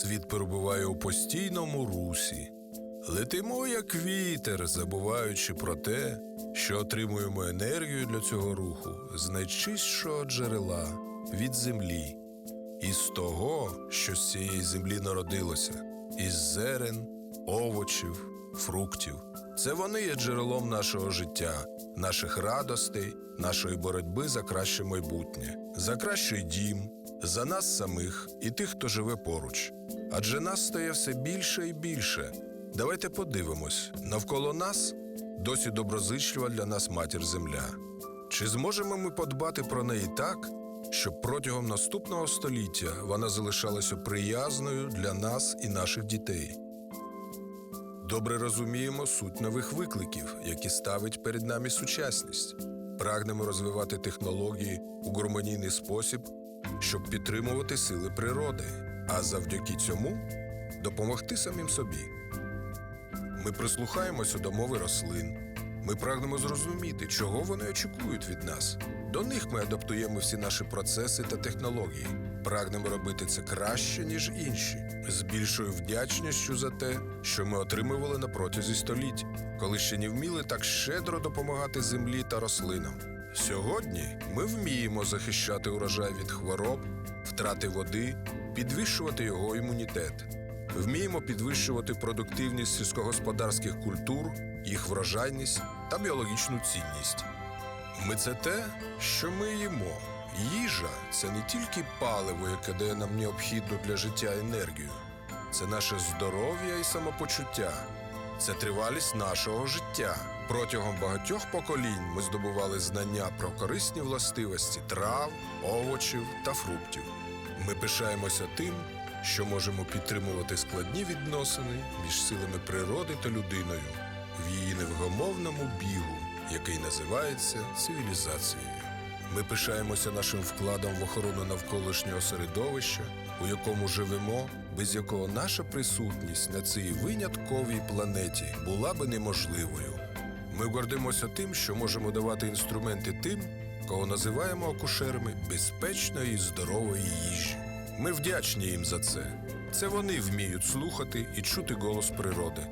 Світ перебуває у постійному русі. Летимо, як вітер, забуваючи про те, що отримуємо енергію для цього руху з найчистшого джерела від землі, із того, що з цієї землі народилося, із зерен, овочів, фруктів. Це вони є джерелом нашого життя, наших радостей, нашої боротьби за краще майбутнє, за кращий дім, за нас самих і тих, хто живе поруч. Адже нас стає все більше і більше. Давайте подивимось, навколо нас досі доброзичлива для нас матір земля. Чи зможемо ми подбати про неї так, щоб протягом наступного століття вона залишалася приязною для нас і наших дітей? Добре розуміємо суть нових викликів, які ставить перед нами сучасність. Прагнемо розвивати технології у гармонійний спосіб, щоб підтримувати сили природи, а завдяки цьому допомогти самим собі. Ми прислухаємося до мови рослин. Ми прагнемо зрозуміти, чого вони очікують від нас. До них ми адаптуємо всі наші процеси та технології. Прагнемо робити це краще, ніж інші, з більшою вдячністю за те, що ми отримували на протязі століть, коли ще не вміли так щедро допомагати землі та рослинам. Сьогодні ми вміємо захищати урожай від хвороб, втрати води, підвищувати його імунітет. Вміємо підвищувати продуктивність сільськогосподарських культур, їх врожайність та біологічну цінність. Ми це те, що ми їмо. Їжа це не тільки паливо, яке дає нам необхідну для життя енергію, це наше здоров'я і самопочуття, це тривалість нашого життя. Протягом багатьох поколінь ми здобували знання про корисні властивості трав, овочів та фруктів. Ми пишаємося тим, що можемо підтримувати складні відносини між силами природи та людиною в її невгомовному бігу, який називається цивілізацією. Ми пишаємося нашим вкладом в охорону навколишнього середовища, у якому живемо, без якого наша присутність на цій винятковій планеті була би неможливою. Ми гордимося тим, що можемо давати інструменти тим, кого називаємо акушерами безпечної і здорової їжі. Ми вдячні їм за це. Це вони вміють слухати і чути голос природи.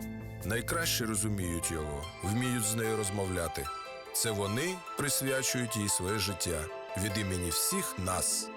Найкраще розуміють його, вміють з нею розмовляти. Це вони присвячують їй своє життя від імені всіх нас.